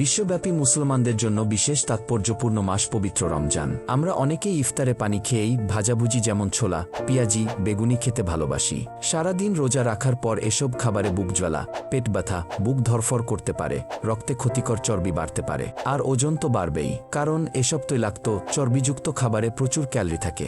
বিশ্বব্যাপী মুসলমানদের জন্য বিশেষ তাৎপর্যপূর্ণ মাস পবিত্র রমজান। আমরা অনেকেই ইফতারে পানি খেয়েই ভাজাভুজি যেমন ছোলা, পিয়াজি, বেগুনি খেতে ভালোবাসি। সারাদিন রোজা রাখার পর এসব খাবারে বুক জ্বালা, পেট ব্যথা, বুক ধরফর করতে পারে, রক্তে ক্ষতিকর চর্বি বাড়তে পারে, আর ওজন তো বাড়বেই। কারণ এসব তৈলাক্ত, চর্বিযুক্ত খাবারে প্রচুর ক্যালরি থাকে।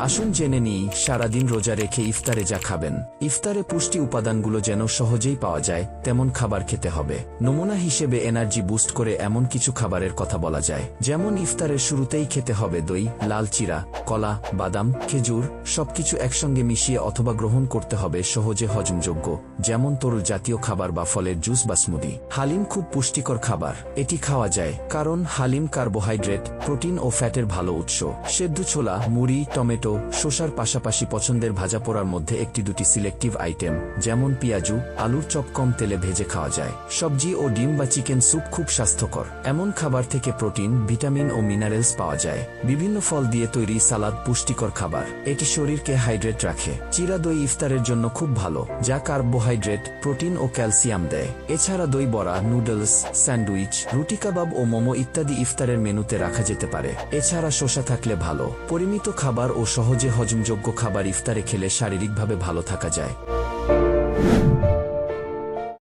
আসুন জেনে নিই, সারাদিন রোজা রেখে ইফতারে যা খাবেন। ইফতারে পুষ্টি উপাদানগুলো যেন সহজেই পাওয়া যায়, তেমন খাবার খেতে হবে। নমুনা হিসেবে এনার্জি বুস্ট করে এমন কিছু খাবারের কথা বলা যায়, যেমন ইফতারের শুরুতেই খেতে হবে দই, লাল চিরা, কলা, বাদাম, খেজুর, সবকিছু একসঙ্গে মিশিয়ে অথবা গ্রহণ করতে হবে সহজে হজমযোগ্য, যেমন তরুল জাতীয় খাবার বা ফলের জুস বা স্মুদি। হালিম খুব পুষ্টিকর খাবার, এটি খাওয়া যায়, কারণ হালিম কার্বোহাইড্রেট, প্রোটিন ও ফ্যাটের ভালো উৎস। সেদ্ধ ছোলা, মুড়ি, টমেটো শসার পাশাপাশি পছন্দের ভাজা পোড়ার মধ্যে একটি দুটি সিলেক্টিভ আইটেম যেমন পেঁয়াজু, আলুর চপ কম তেলে ভেজে খাওয়া যায়। সবজি ও ডিম বা চিকেন স্যুপ খুব স্বাস্থ্যকর। এমন খাবার থেকে প্রোটিন, ভিটামিন ও মিনারেলস পাওয়া যায়। বিভিন্ন ফল দিয়ে তৈরি সালাদ পুষ্টিকর খাবার। এটি শরীরকে হাইড্রেট রাখে। চিরা দই ইফতারের জন্য খুব ভালো, যা কার্বোহাইড্রেট, প্রোটিন ও ক্যালসিয়াম দেয়। এছাড়া দই বড়া, নুডলস, স্যান্ডউইচ, রুটি কাবাব ও মোমো ইত্যাদি ইফতারের মেনুতে রাখা যেতে পারে। এছাড়া শসা থাকলে ভালো। পরিমিত খাবার ও সহজে হজমযোগ্য খাবার ইফতারে খেলে শারীরিকভাবে ভালো থাকা যায়।